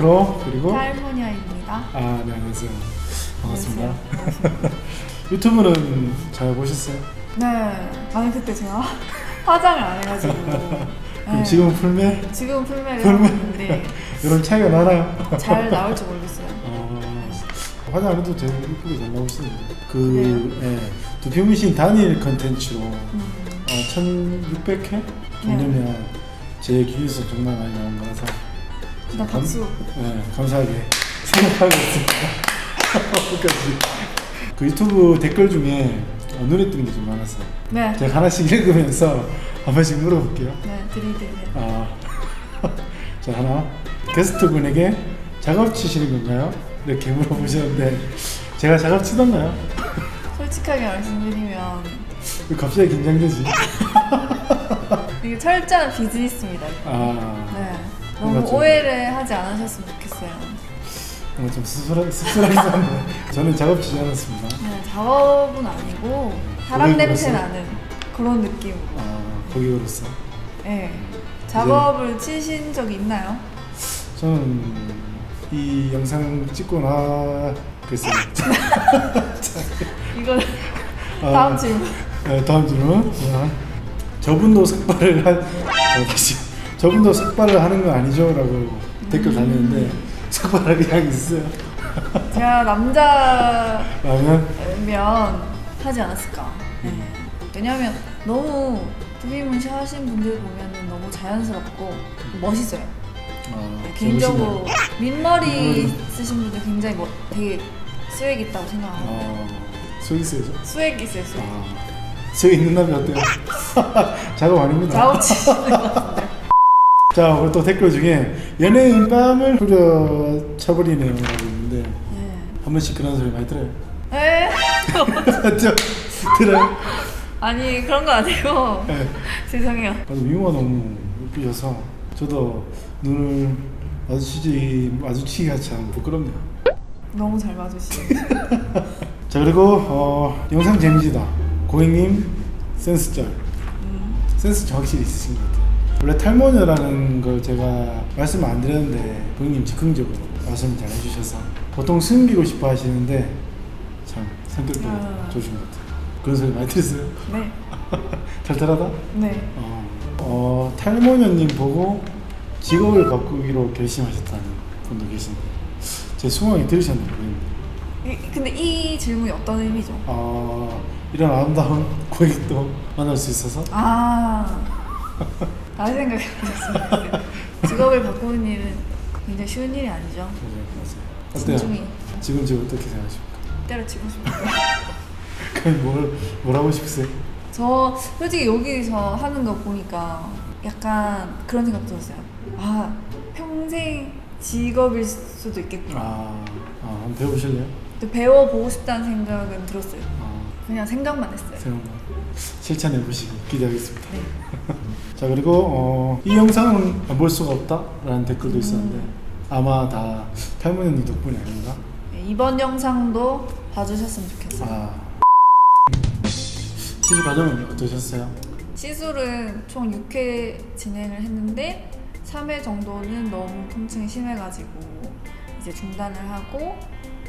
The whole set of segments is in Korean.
마이크로 그리고 할모니아입니다. 아, 네, 안녕하세요. 반갑습니다. 유튜브는 잘 보셨어요? 네. 아니 그때 제가 화장을 안 해가지고. 그럼 네. 지금 풀메? 지금 풀메를 풀메? 있는데 이런 차이가 나나요? 잘 나올지 모르겠어요. 어, 화장 안 해도 되게 이쁘게 잘 나오시는데 그 예, 두피문신 단일 컨텐츠로 음. 어, 1600회 정도면 제 기에서 정말 많이 나온 거라서 감- 박수. 네, 감사하게 생각하고 있습니다. 끝까지. 그 유튜브 댓글 중에 어, 눈에 띄는 게 좀 많았어요. 네. 제가 하나씩 읽으면서 한 번씩 물어볼게요. 네. 드리드세요. 아, 자 하나 게스트분에게 작업 치시는 건가요? 이렇게 물어보셨는데 제가 작업 치던가요? 솔직하게 말씀드리면 왜 갑자기 긴장되지? 이게 철저한 비즈니스입니다. 아, 네. 너무 오해를 하지 않으셨으면 좋겠어요. 뭔가 좀 씁쓸하, 씁쓸하긴한데 저는 작업 치지 않았습니다. 네. 작업은 아니고 사람 오해 냄새? 나는 그런 느낌으로. 아, 거기로서 네. 작업을 치신 적이 있나요? 저는 이 영상 찍고 나 글쎄요. 이거 아, 다음 질문. 네, 다음 질문. 자, 저분도 삭발을 한 어, 다시 저분도 삭발을 하는 거 아니죠 라고 댓글 달렸는데 삭발할 의향이 있어요. 제가 남자면 라면 하지 않았을까. 네. 왜냐하면 너무 두비문신 하신 분들 보면은 너무 자연스럽고 멋있어요. 어, 네, 개인적으로 민머리 민머리. 쓰신 분들 굉장히 뭐 되게 스웩 있다고 생각하고 어, 소 있어야죠. 스웩 있어요. 스웩. 아, 소 있는 남이 어때요? 작업 아닙니다. 같은데. 자, 오늘 또 댓글 중에 연예인 뺨을 후려 쳐버리네요 라고 있는데 네. 한 번씩 그런 소리 많이 들어요. 에? 맞죠? 들어요? 아니 그런 거 아니고 네. 죄송해요. 나도 미모가 너무 예쁘셔서 저도 눈을 마주치지 마주치기가 참 부끄럽네요. 너무 잘 맞으시네요. 자 그리고 어, 영상 재미지다 고객님 센스쩔 음. 센스 확실히 있으신 것 같아요. 원래 탈모녀라는 걸 제가 말씀 안 드렸는데 고객님 즉흥적으로 말씀 잘 해주셔서 보통 숨기고 싶어 하시는데 참 성격도 아. 좋으신 것 같아요. 그런 소리 많이 들었어요? 네. 털털하다? 네. 어, 어, 탈모녀님 보고 직업을 바꾸기로 결심하셨다는 분도 계신데 제 수강이 들으셨나요? 고객님? 이, 근데 이 질문이 어떤 의미죠? 어, 이런 아름다운 고객도 만날 수 있어서 아, 다른 생각이 드셨어요. 직업을 바꾸는 일은 굉장히 쉬운 일이 아니죠. 맞아요, 맞아요. 어때요? 신중히 지금 지금 어떻게 생각하십니까? 때려치고 싶어요. 그럼 뭘, 뭘 하고 싶으세요? 저 솔직히 여기서 하는 거 보니까 약간 그런 생각 들었어요. 아, 평생 직업일 수도 있겠구나. 아, 아 한번 배워보실래요? 또 배워보고 싶다는 생각은 들었어요. 아, 그냥 생각만 했어요. 새로운 거 실천해 보시기 기대하겠습니다. 네. 자 그리고 어, 이 영상은 볼 수가 없다라는 댓글도 있었는데 음. 아마 다 탈모녀님 덕분이 아닌가? 네, 이번 영상도 봐주셨으면 좋겠어요. 아 시술 과정은 어떠셨어요? 시술은 총 6회 진행을 했는데 3회 정도는 너무 통증이 심해가지고 이제 중단을 하고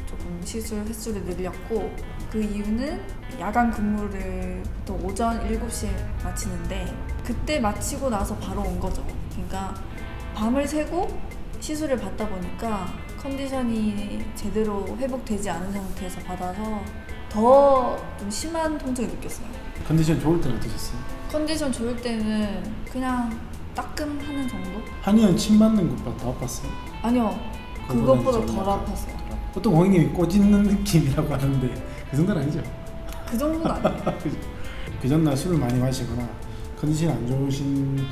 조금 시술 횟수를 늘렸고 그 이유는 야간 근무를 보통 오전 7시에 마치는데 그때 마치고 나서 바로 온 거죠. 그러니까 밤을 새고 시술을 받다 보니까 컨디션이 제대로 회복되지 않은 상태에서 받아서 더 좀 심한 통증을 느꼈어요. 컨디션 좋을 때는 어떠셨어요? 컨디션 좋을 때는 그냥 따끔하는 정도? 한의원 침 맞는 것보다 더 아팠어요? 아니요 좀덜 아팠어요. 아팠어요 보통 고객님이 꼬집는 느낌이라고 하는데 그 정도는 아니죠? 그 정도는 아니에요 그 전날 술을 많이 마시거나 컨디션이 안 좋으신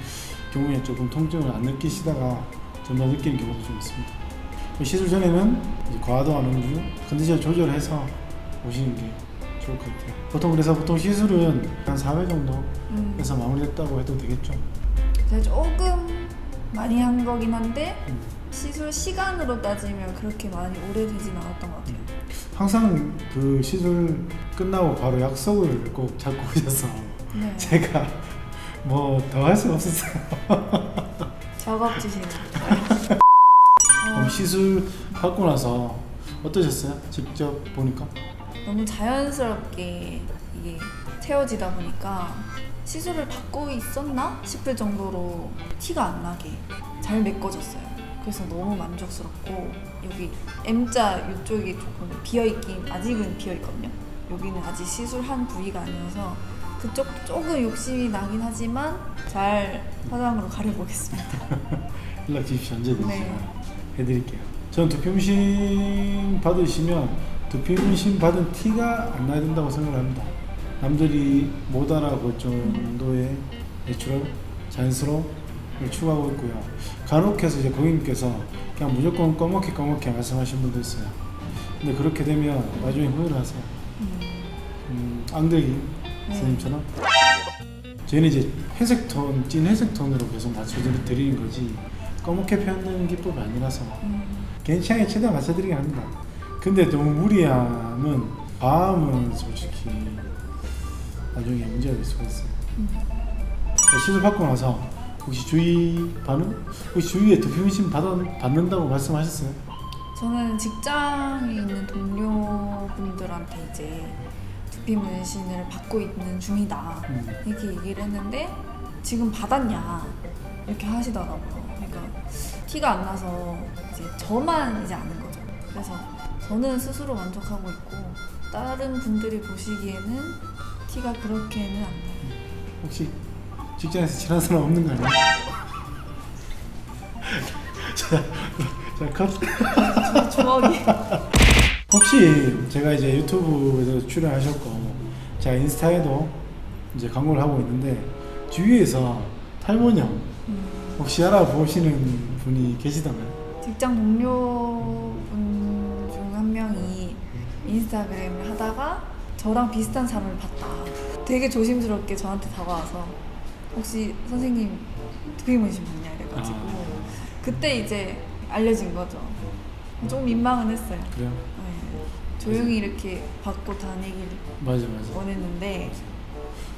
경우에 조금 통증을 안 느끼시다가 점점 느끼는 경우도 좀 있습니다. 시술 전에는 이제 과도 안 음주, 컨디션 조절해서 오시는 게 좋을 것 같아요. 보통 그래서 보통 시술은 한 4회 정도 음, 해서 마무리됐다고 해도 되겠죠. 제가 조금 많이 한 거긴 한데 음. 시술 시간으로 따지면 그렇게 많이 오래되진 않았던 것 같아요. 항상 그 시술 끝나고 바로 약속을 꼭 잡고 오셔서 네. 제가 뭐 더 할 수가 없었어요. 작업 지시는. 그럼 시술 받고 나서 어떠셨어요? 직접 보니까? 너무 자연스럽게 이게 채워지다 보니까 시술을 받고 있었나 싶을 정도로 티가 안 나게 잘 메꿔졌어요. 그래서 너무 만족스럽고 여기 M자 이쪽이 조금 비어 있긴 아직은 비어 있거든요. 여기는 아직 시술한 부위가 아니어서 그쪽도 조금 욕심이 나긴 하지만 잘 화장으로 가려보겠습니다. 연락 주십시오. 언제든지 네. 해드릴게요. 전 두피문신 받으시면 두피문신 받은 티가 안 나야 된다고 생각합니다. 남들이 못 알아볼 정도의 내추럴, 자연스러움을 추구하고 있고요. 간혹해서 이제 고객님께서 그냥 무조건 검게 검게 말씀하시는 분도 있어요. 근데 그렇게 되면 나중에 후회를 하세요. 음, 음, 앙들기 네. 선생님처럼 저희는 이제 회색 톤, 찐 회색 톤으로 계속 맞춰드리는 거지 검게 표현되는 기법이 아니라서 음, 개인 취향에 최대한 맞춰드리긴 합니다. 근데 너무 무리하면 과음은 솔직히 나중에 문제가 될 수가 있어요. 음. 시술 받고 나서 혹시 주위 반응? 혹시 주위에 받 받는다고 말씀하셨어요? 저는 직장에 있는 동료분들한테 이제 두피 문신을 받고 있는 중이다 음. 이렇게 얘기를 했는데 지금 받았냐 이렇게 하시더라고요. 그러니까 티가 안 나서 이제 저만 이제 아는 거죠. 그래서 저는 스스로 만족하고 있고 다른 분들이 보시기에는 티가 그렇게는 안 나요. 혹시 직장에서 친한 사람 없는 거 아니에요? 자, 자, 컷. 주먹이 혹시 제가 이제 유튜브에도 출연하셨고 제가 인스타에도 이제 광고를 하고 있는데 주위에서 탈모형 음, 혹시 알아보시는 분이 계시던가요? 직장 동료분 중 한 명이 인스타그램을 하다가 저랑 비슷한 사람을 봤다. 되게 조심스럽게 저한테 다가와서 혹시 선생님 두피 문신 봤냐 이래가지고 아. 그때 이제 알려진 거죠. 좀 민망은 했어요. 그래요? 네. 조용히 이렇게 받고 다니길 맞아 맞아. 원했는데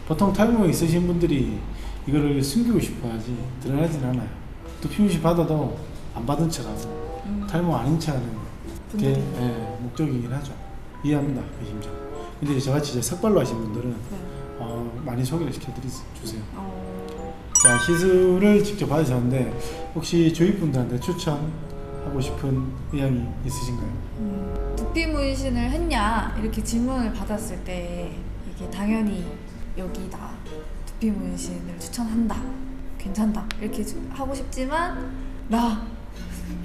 보통 탈모 있으신 분들이 이거를 숨기고 싶어하지 드러나진 않아요. 또 피부시 받아도 안 받은 척하고 음, 탈모 아닌 척하는 게 분들이 예, 목적이긴 하죠. 이해합니다 그 심정. 근데 저같이 이제 삭발로 하신 분들은 네. 어, 많이 소개를 시켜드리세요. 어, 자 시술을 직접 받으셨는데 혹시 주위 분들한테 추천하고 싶은 의향이 있으신가요? 음, 두피 문신을 했냐 이렇게 질문을 받았을 때 이게 당연히 여기다 두피 문신을 추천한다 괜찮다 이렇게 주- 하고 싶지만 나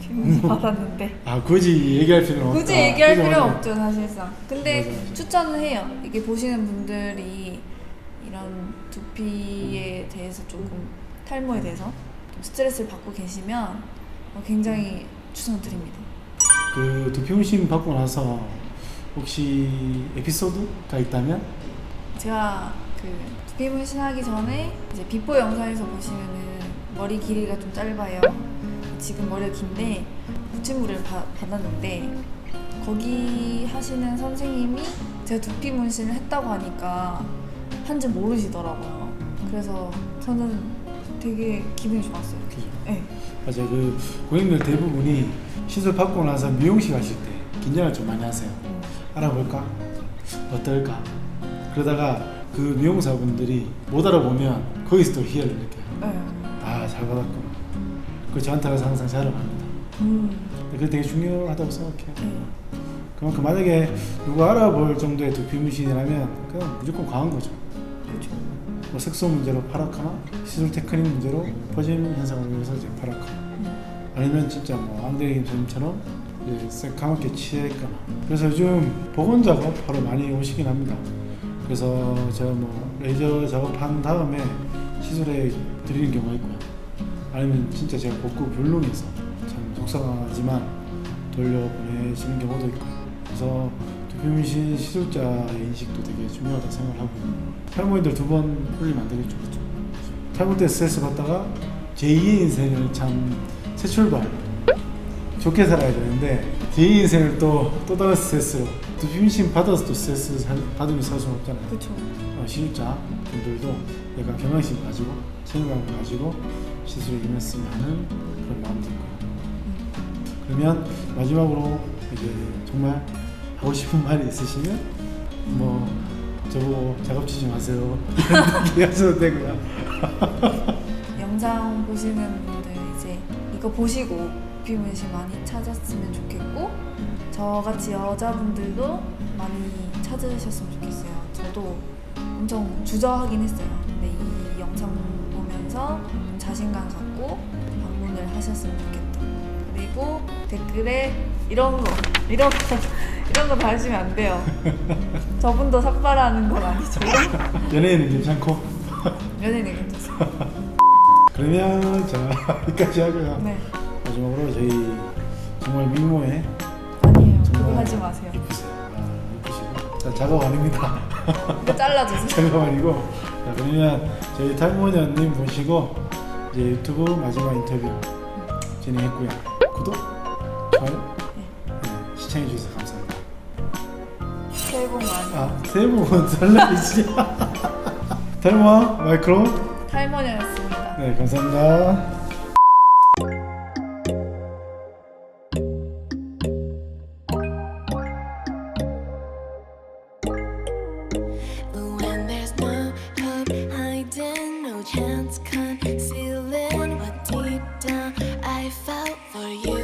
받았는데 아 굳이 얘기할 필요는 없다. 굳이 얘기할 필요. 없죠 사실상 근데 맞아, 맞아. 추천을 해요 이게 보시는 분들이 이런 두피에 대해서 조금 탈모에 대해서 좀 스트레스를 받고 계시면 어, 굉장히 추천드립니다 그 두피 문신 받고 나서 혹시 에피소드가 있다면 제가 그 두피 문신하기 전에 이제 비포 영상에서 보시면은 머리 길이가 좀 짧아요. 지금 머리가 긴데 붙임물을 바- 받았는데 거기 하시는 선생님이 제가 두피 문신을 했다고 하니까 한줄 모르시더라고요. 그래서 저는 되게 기분이 좋았어요. 그죠? 네. 맞아요. 그 고객님들 대부분이 시술 받고 나서 미용실 가실 때 긴장을 좀 많이 하세요. 음. 알아볼까? 어떨까? 그러다가 그 미용사분들이 못 알아보면 거기서 또 희열을 느껴요. 네. 아, 잘 받았구나. 그 저한테 가서 항상 자랑합니다. 음. 그게 되게 중요하다고 생각해요. 네. 그만큼 만약에 누가 알아볼 정도의 두피문신이라면 그냥 무조건 강한 거죠. 그렇죠. 뭐 색소 문제로 파랗거나 시술 테크닉 문제로 퍼짐 현상을 위해서 이제 음. 아니면 진짜 뭐 안드레임 선생님처럼 이제 새까맣게 취했거나. 그래서 요즘 복원 작업하러 많이 오시긴 합니다. 그래서 제가 뭐 레이저 작업한 다음에 시술해 드리는 경우가 있고요. 아니면 진짜 제가 복구 불능해서 참 속상하지만 돌려보내시는 경우도 있고요. 그래서 두피문신 시술자의 인식도 되게 중요하다 생각하고 탈모인들 두번 풀리면 안 되겠죠. 그렇죠? 탈모 때 스트레스 받다가 제2의 인생을 참 새 출발 좋게 살아야 되는데 제2의 인생을 또 또 다른 스트레스로 두피문신 받아서 또 스트레스 살- 받으면 살 수는 없잖아요. 그렇죠. 어, 시술자 분들도 약간 경각심 가지고 책임감을 가지고 시술에 임했으면 하는 그런 마음도 있고요. 그러면 마지막으로 이제 정말 하고 싶은 말이 있으시면 뭐 저보고 작업치지 마세요 얘기하셔도 되고요. 영상 보시는 분들 이제 이거 보시고 두피문신 많이 찾았으면 좋겠고 저같이 여자분들도 많이 찾으셨으면 좋겠어요. 저도 엄청 주저하긴 했어요. 근데 이 영상 보면서 좀 자신감 갖고 방문을 하셨으면 좋겠다. 그리고 댓글에 이런 거, 이런 거, 이런 거 달시면 안 돼요. 저분도 삭발하는 건 아니죠. 연예인은 괜찮고 연예인 괜찮아요. 그러면 자 여기까지 하고요. 네. 마지막으로 저희 정말 미모에 아니에요. 그거 정말 하지 마세요. 아, 자 작업 아닙니다. 이거 잘라주세요. 잠깐 아니고 자 그러면 저희 탈모녀님 모시고 이제 유튜브 마지막 인터뷰 진행했고요 구독 좋아요 네, 시청해 주셔서 감사합니다 새해 복 많이. 아 새해 복 설날이지 탈모 마이크로 탈모녀였습니다. 네 감사합니다 When there's no hope hiding, no chance concealing what deep down I felt for you.